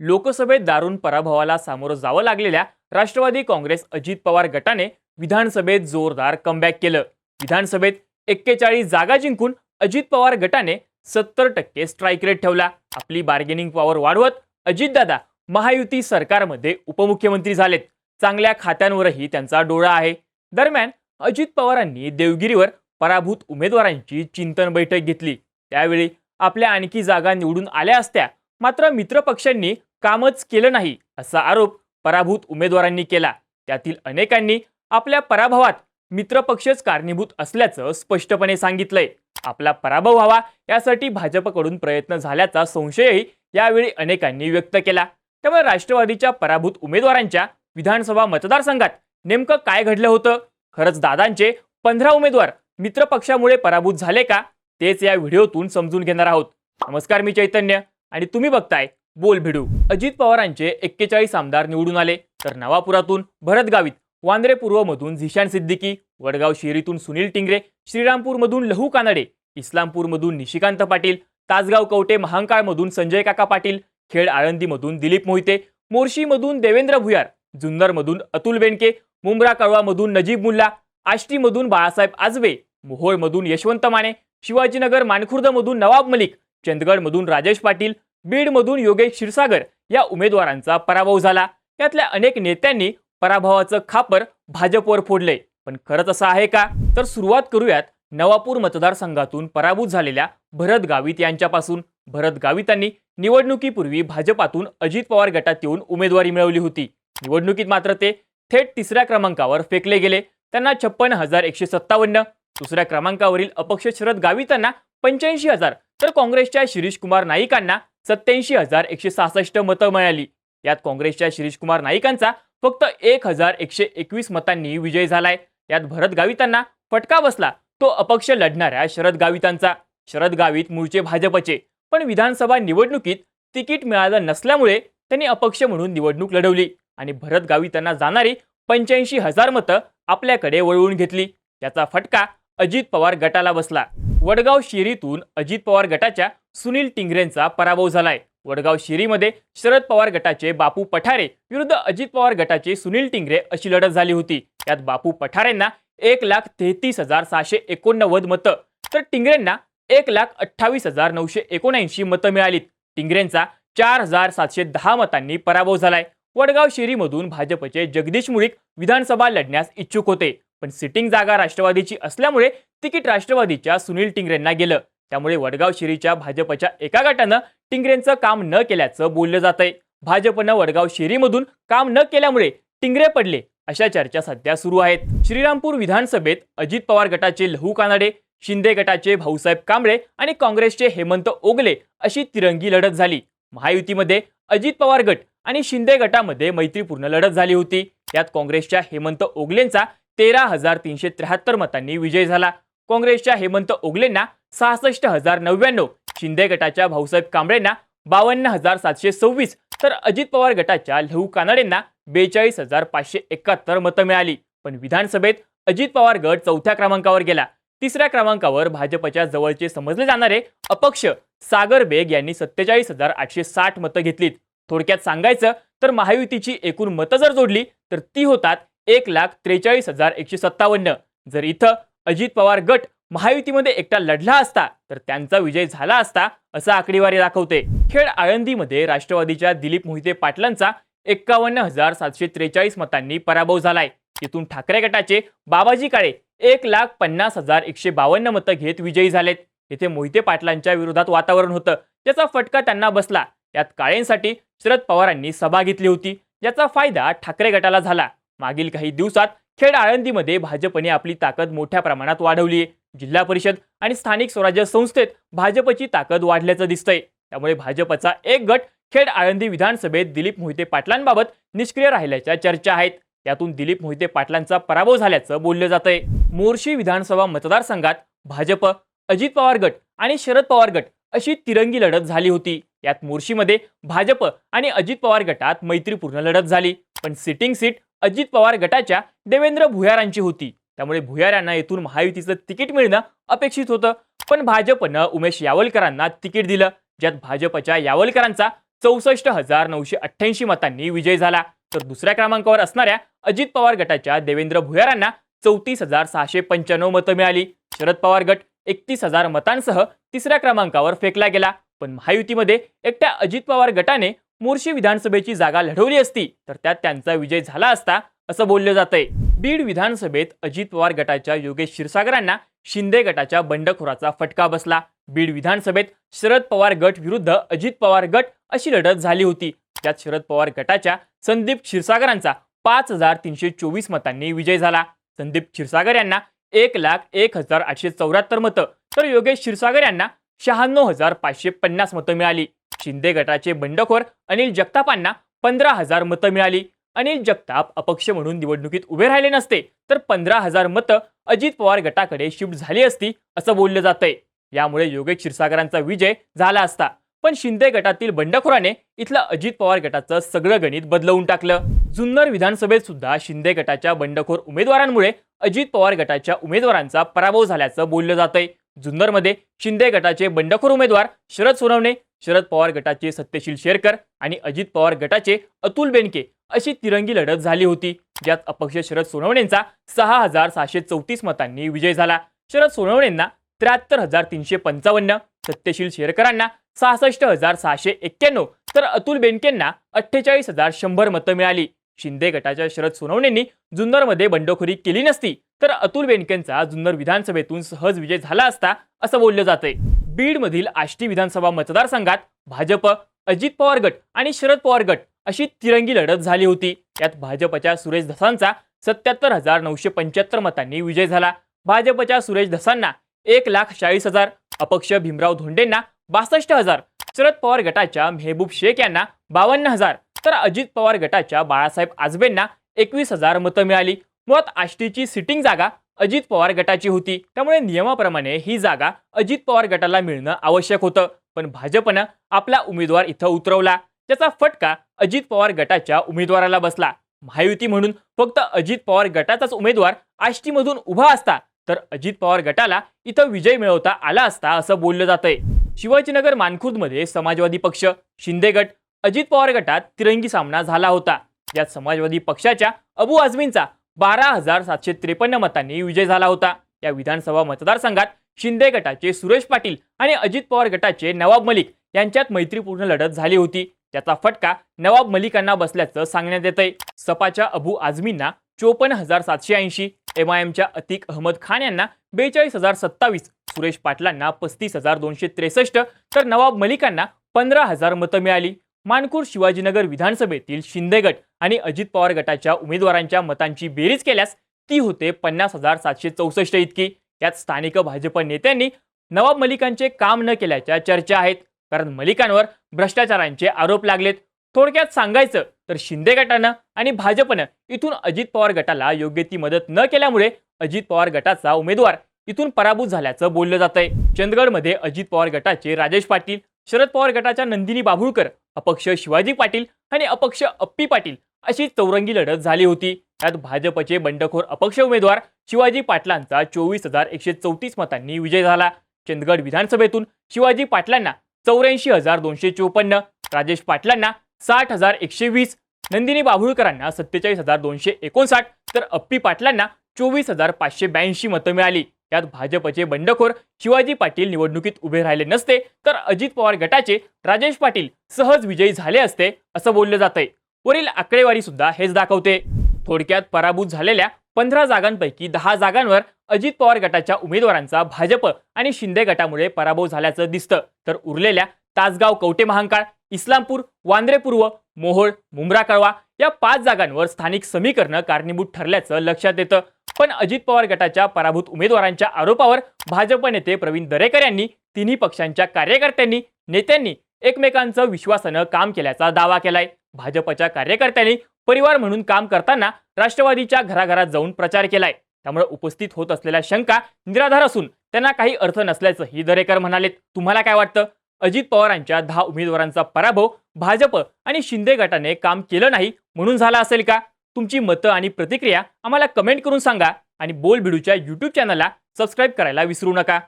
लोकसभेत दारुण पराभवाला सामोरं जावं लागलेल्या राष्ट्रवादी काँग्रेस अजित पवार गटाने विधानसभेत जोरदार कमबॅक केलं. विधानसभेत एक्केचाळीस जागा जिंकून अजित पवार गटाने सत्तर टक्के स्ट्राईक रेट ठेवला. आपली बार्गेनिंग पॉवर वाढवत अजितदादा महायुती सरकारमध्ये उपमुख्यमंत्री झालेत. चांगल्या खात्यांवरही त्यांचा डोळा आहे. दरम्यान अजित पवारांनी देवगिरीवर पराभूत उमेदवारांची चिंतन बैठक घेतली. त्यावेळी आपल्या आणखी जागा निवडून आल्या असत्या. मात्र मित्रपक्षांनी कामच केलं नाही असा आरोप पराभूत उमेदवारांनी केला. त्यातील अनेकांनी आपल्या पराभवात मित्रपक्षच कारणीभूत असल्याचं स्पष्टपणे सांगितलंय. आपला पराभव व्हावा यासाठी भाजपकडून प्रयत्न झाल्याचा संशयही यावेळी अनेकांनी व्यक्त केला. त्यामुळे राष्ट्रवादीच्या पराभूत उमेदवारांच्या विधानसभा मतदारसंघात नेमकं काय घडलं होतं? खरंच दादांचे पंधरा उमेदवार मित्रपक्षामुळे पराभूत झाले का? तेच या व्हिडिओतून समजून घेणार आहोत. नमस्कार मी चैतन्य आणि तुम्ही बघताय बोल भिडू अजित पवारांचे एक्केचाळीस आमदार निवडून आले. तर नवापुरातून भरतगावीत वांद्रे पूर्वमधून झिशान सिद्दीकी वडगाव शेरीतून सुनील टिंगरे श्रीरामपूरमधून लहू कानडे इस्लामपूरमधून निशिकांत पाटील तासगाव कवटे महांकाळमधून संजय काका पाटील खेड आळंदीमधून दिलीप मोहिते मोर्शीमधून देवेंद्र भुयार जुन्नरमधून अतुल बेंडके मुंब्रा कळवामधून नजीब मुल्ला आष्टीमधून बाळासाहेब आजवे मोहोळमधून यशवंत माने शिवाजीनगर मानखुर्दमधून नवाब मलिक चंदगडमधून राजेश पाटील बीडमधून योगेश क्षीरसागर या उमेदवारांचा पराभव झाला. यातल्या अनेक नेत्यांनी पराभवाचं खापर भाजपवर फोडलंय पण खरंच असं आहे का? तर सुरुवात करूयात नवापूर मतदारसंघातून पराभूत झालेल्या भरत गावित यांच्यापासून. भरत गावितांनी निवडणुकीपूर्वी भाजपातून अजित पवार गटात येऊन उमेदवारी मिळवली होती. निवडणुकीत मात्र ते थेट तिसऱ्या क्रमांकावर फेकले गेले. त्यांना छप्पन हजार एकशे सत्तावन्न. दुसऱ्या क्रमांकावरील अपक्ष शरद गावितांना पंच्याऐंशी हजार. तर काँग्रेसच्या शिरीष कुमार नाईकांना सत्याऐंशी हजार एकशे सहासष्ट मतं मिळाली. यात काँग्रेसच्या शिरीषकुमार नाईकांचा फक्त एक हजार एकशे एकवीस मतांनी विजय झालाय. यात भरत गावितांना फटका बसला. तो अपक्ष लढणाऱ्या शरद गावितांचा. शरद गावित मूळचे भाजपचे. पण विधानसभा निवडणुकीत तिकीट मिळालं नसल्यामुळे त्यांनी अपक्ष म्हणून निवडणूक लढवली आणि भरत गावितांना जाणारी पंच्याऐंशी हजार मतं आपल्याकडे वळवून घेतली. याचा फटका अजित पवार गटाला बसला. वडगाव शिरीतून अजित पवार गटाच्या सुनील टिंगरेंचा पराभव झालाय. वडगाव शिरीमध्ये शरद पवार गटाचे बापू पठारे विरुद्ध अजित पवार गटाचे सुनील टिंगरे अशी लढत झाली होती. त्यात बापू पठारेंना एक लाख तेहतीस हजार सहाशे एकोणनव्वद मतं तर टिंगरेंना एक लाख अठ्ठावीस हजार नऊशे एकोणऐंशी मतं मिळालीत. टिंगरेंचा चार हजार सातशे दहा मतांनी पराभव झालाय. वडगाव शिरीमधून भाजपचे जगदीश मुळीक विधानसभा लढण्यास इच्छुक होते. पण सिटिंग जागा राष्ट्रवादीची असल्यामुळे तिकीट राष्ट्रवादीच्या सुनील टिंगरेंना गेलं. त्यामुळे वडगाव शिरीच्या भाजपच्या एका गटानं टिंगरेंचं काम न केल्याचं बोललं जात आहे भाजपनं वडगाव शिरीमधून काम न केल्यामुळे टिंगरे पडले अशा चर्चा सध्या सुरू आहेत. श्रीरामपूर विधानसभेत अजित पवार गटाचे लहू कानडे शिंदे गटाचे भाऊसाहेब कांबळे आणि काँग्रेसचे हेमंत ओगले अशी तिरंगी लढत झाली. महायुतीमध्ये अजित पवार गट आणि शिंदे गटामध्ये मैत्रीपूर्ण लढत झाली होती. यात काँग्रेसच्या हेमंत ओगलेंचा तेरा हजार तीनशे त्र्याहत्तर मतांनी विजय झाला. काँग्रेसच्या हेमंत ओगलेंना सहासष्ट हजार नव्याण्णव शिंदे गटाच्या भाऊसाहेब कांबळेंना बावन्न हजार सातशे सव्वीस तर अजित पवार गटाच्या लहू कानडेंना बेचाळीस हजार पाचशे एकाहत्तर मतं मिळाली. पण विधानसभेत अजित पवार गट चौथ्या क्रमांकावर गेला. तिसऱ्या क्रमांकावर भाजपच्या जवळचे समजले जाणारे अपक्ष सागर बेग यांनी सत्तेचाळीस हजार आठशे साठ मतं घेतलीत. थोडक्यात सांगायचं तर महायुतीची एकूण मतं जर जोडली तर ती होतात एक लाख त्रेचाळीस हजार एकशे सत्तावन्न. जर इथं अजित पवार गट महायुतीमध्ये एकटा लढला असता तर त्यांचा विजय झाला असता असं आकडेवारी दाखवते. खेड आळंदीमध्ये राष्ट्रवादीच्या दिलीप मोहिते पाटलांचा एक्कावन्न हजार सातशे त्रेचाळीस मतांनी पराभव झालाय. तिथून ठाकरे गटाचे बाबाजी काळे एक लाख पन्नास हजार एकशे बावन्न मतं घेत विजयी झालेत. येथे मोहिते पाटलांच्या विरोधात वातावरण होतं. त्याचा फटका त्यांना बसला. यात काळेंसाठी शरद पवारांनी सभा घेतली होती. याचा फायदा ठाकरे गटाला झाला. मागील काही दिवसात खेड आळंदीमध्ये भाजपने आपली ताकद मोठ्या प्रमाणात वाढवली आहे. जिल्हा परिषद आणि स्थानिक स्वराज्य संस्थेत भाजपची ताकद वाढल्याचं दिसतंय. त्यामुळे भाजपचा एक गट खेड आळंदी विधानसभेत दिलीप मोहिते पाटलांबाबत निष्क्रिय राहिल्याच्या चर्चा आहेत. त्यातून दिलीप मोहिते पाटलांचा पराभव झाल्याचं बोललं जातंय. मोर्शी विधानसभा मतदारसंघात भाजप अजित पवार गट आणि शरद पवार गट अशी तिरंगी लढत झाली होती. यात मोर्शीमध्ये भाजप आणि अजित पवार गटात मैत्रीपूर्ण लढत झाली. पण सिटिंग सीट अजित पवार गटाच्या देवेंद्र भुयारांची होती. त्यामुळे भुयार यांना येथून महायुतीचं तिकीट मिळणं अपेक्षित होतं. पण भाजपनं उमेश यावलकरांना तिकीट दिलं ज्यात भाजपच्या यावलकरांचा चौसष्ट हजार नऊशे अठ्ठ्याऐंशी मतांनी विजय झाला. तर दुसऱ्या क्रमांकावर असणाऱ्या अजित पवार गटाच्या देवेंद्र भुयारांना चौतीस हजार सहाशे पंच्याण्णव मतं मिळाली. शरद पवार गट एकतीस हजार मतांसह तिसऱ्या क्रमांकावर फेकला गेला. पण महायुतीमध्ये एकट्या अजित पवार गटाने मोर्शी विधानसभेची जागा लढवली असती तर त्यात त्यांचा विजय झाला असता असं बोललं जातंय. बीड विधानसभेत अजित पवार गटाच्या योगेश क्षीरसागरांना शिंदे गटाच्या बंडखोराचा फटका बसला. बीड विधानसभेत शरद पवार गट विरुद्ध अजित पवार गट अशी लढत झाली होती. त्यात शरद पवार गटाच्या संदीप क्षीरसागरांचा पाच हजार तीनशे चोवीस मतांनी विजय झाला. संदीप क्षीरसागर यांना एक लाख एक हजार आठशे चौऱ्याहत्तर मतं तर योगेश क्षीरसागर यांना शहाण्णव हजार पाचशे पन्नास मतं मिळाली. शिंदे गटाचे बंडखोर अनिल जगतापांना पंधरा हजार मतं मिळाली. अनिल जगताप अपक्ष म्हणून निवडणुकीत उभे राहिले नसते तर पंधरा हजार मतं अजित पवार गटाकडे शिफ्ट झाली असती असं बोललं जातंय. यामुळे योगेश क्षीरसागरांचा विजय झाला असता. पण शिंदे गटातील बंडखोराने इथलं अजित पवार गटाचं सगळं गणित बदलवून टाकलं. जुन्नर विधानसभेत सुद्धा शिंदे गटाच्या बंडखोर उमेदवारांमुळे अजित पवार गटाच्या उमेदवारांचा पराभव झाल्याचं बोललं जातंय. जुन्नरमध्ये शिंदे गटाचे बंडखोर उमेदवार शरद सोनवणे शरद पवार गटाचे सत्यशील शेरकर आणि अजित पवार गटाचे अतुल बेनके अशी तिरंगी लढत झाली होती ज्यात अपक्ष शरद सोनवणेंचा सहा हजार सहाशे चौतीस मतांनी विजय झाला. शरद सोनवणेंना त्र्याहत्तर हजार तीनशे पंचावन्न सत्यशील शेरकरांना सहासष्ट हजार सहाशे एक्क्याण्णव तर अतुल बेनकेंना अठ्ठेचाळीस हजार शंभर मतं मिळाली. शिंदे गटाच्या शरद सोनवणेंनी जुन्नरमध्ये बंडखोरी केली नसती तर अतुल बेनकेंचा जुन्नर विधानसभेतून सहज विजय झाला असता असं बोललं जातंय. बीडमधील आष्टी विधानसभा मतदारसंघात भाजप अजित पवार गट आणि शरद पवार गट अशी तिरंगी लढत झाली होती. यात भाजपच्या सुरेश धसांचा सत्याहत्तर हजार नऊशे पंच्याहत्तर मतांनी विजय झाला. भाजपच्या सुरेश धसांना एक लाख चाळीस हजार अपक्ष भीमराव धोंडेंना बासष्ट हजार शरद पवार गटाच्या मेहबूब शेख यांना बावन्न हजार तर अजित पवार गटाच्या बाळासाहेब आजबेंना एकवीस हजार मतं मिळाली. मुळात आष्टीची सिटिंग जागा अजित पवार गटाची होती. त्यामुळे नियमाप्रमाणे ही जागा अजित पवार गटाला मिळणं आवश्यक होतं. पण भाजपनं आपला उमेदवार इथं उतरवला. त्याचा फटका अजित पवार गटाच्या उमेदवाराला बसला. महायुती म्हणून फक्त अजित पवार गटाचाच उमेदवार आष्टीमधून उभा असता तर अजित पवार गटाला इथं विजय मिळवता आला असता असं बोललं जातंय. शिवाजीनगर मानखुर्दमध्ये समाजवादी पक्ष शिंदे गट अजित पवार गटात तिरंगी सामना झाला होता. यात समाजवादी पक्षाच्या अबू आझमींचा बारा हजार सातशे त्रेपन्न मतांनी विजय झाला होता. या विधानसभा मतदारसंघात शिंदे गटाचे सुरेश पाटील आणि अजित पवार गटाचे नवाब मलिक यांच्यात मैत्रीपूर्ण लढत झाली होती. त्याचा फटका नवाब मलिकांना बसल्याचं सांगण्यात येतंय. सपाच्या अबू आझमींना चोपन्न हजार सातशे ऐंशी एम आय एमच्या अतिक अहमद खान यांना बेचाळीस हजार सत्तावीस सुरेश पाटलांना पस्तीस हजार दोनशे त्रेसष्ट तर नवाब मलिकांना पंधरा हजार मतं मिळाली. मानकूर शिवाजीनगर विधानसभेतील शिंदे गट आणि अजित पवार गटाच्या उमेदवारांच्या मतांची बेरीज केल्यास ती होते पन्नास हजार सातशे चौसष्ट इतकी. यात स्थानिक भाजप नेत्यांनी नवाब मलिकांचे काम न केल्याच्या चर्चा आहेत. कारण मलिकांवर भ्रष्टाचारांचे आरोप लागलेत. थोडक्यात सांगायचं तर शिंदे गटानं आणि भाजपनं इथून अजित पवार गटाला योग्य ती मदत न केल्यामुळे अजित पवार गटाचा उमेदवार इथून पराभूत झाल्याचं बोललं जातंय. चंदगडमध्ये अजित पवार गटाचे राजेश पाटील शरद पवार गटाच्या नंदिनी बाभुळकर अपक्ष शिवाजी पाटील आणि अपक्ष अप्पी पाटील अशी चौरंगी लढत झाली होती. त्यात भाजपचे बंडखोर अपक्ष उमेदवार शिवाजी पाटलांचा चोवीस हजार एकशे चौतीस मतांनी विजय झाला. चंदगड विधानसभेतून शिवाजी पाटलांना चौऱ्याऐंशी हजार दोनशे चोपन्न राजेश पाटलांना साठ हजार एकशे वीस नंदिनी बाभुळकरांना सत्तेचाळीस हजार दोनशे एकोणसाठ तर अप्पी पाटलांना चोवीस हजार पाचशे ब्याऐंशी मतं मिळाली. यात भाजपचे बंडखोर शिवाजी पाटील निवडणुकीत उभे राहिले नसते तर अजित पवार गटाचे राजेश पाटील सहज विजयी झाले असते असं बोललं जातंय. वरील आकडेवारी सुद्धा हेच दाखवते. थोडक्यात पराभूत झालेल्या पंधरा जागांपैकी दहा जागांवर अजित पवार गटाच्या उमेदवारांचा भाजप आणि शिंदे गटामुळे पराभव झाल्याचं दिसतं. तर उरलेल्या तासगाव कवटे महांकाळ इस्लामपूर वांद्रे पूर्व मोहोळ मुंब्रा कळवा या पाच जागांवर स्थानिक समीकरणं कारणीभूत ठरल्याचं लक्षात येतं. पण अजित पवार गटाच्या पराभूत उमेदवारांच्या आरोपावर भाजप नेते प्रवीण दरेकर यांनी तिन्ही पक्षांच्या कार्यकर्त्यांनी नेत्यांनी एकमेकांचं विश्वासानं काम केल्याचा दावा केलाय. भाजपच्या कार्यकर्त्यांनी परिवार म्हणून काम करताना राष्ट्रवादीच्या घराघरात जाऊन प्रचार केलाय. त्यामुळे उपस्थित होत असलेल्या शंका निराधार असून त्यांना काही अर्थ नसल्याचं ही दरेकर म्हणालेत. तुम्हाला काय वाटतं? अजित पवारांच्या दहा उमेदवारांचा पराभव भाजप आणि शिंदे गटाने काम केलं नाही म्हणून झाला असेल का? तुमची मतं आणि प्रतिक्रिया आम्हाला कमेंट करून सांगा आणि बोल बिडूच्या यूट्यूब चॅनलला सबस्क्राईब करायला विसरू नका.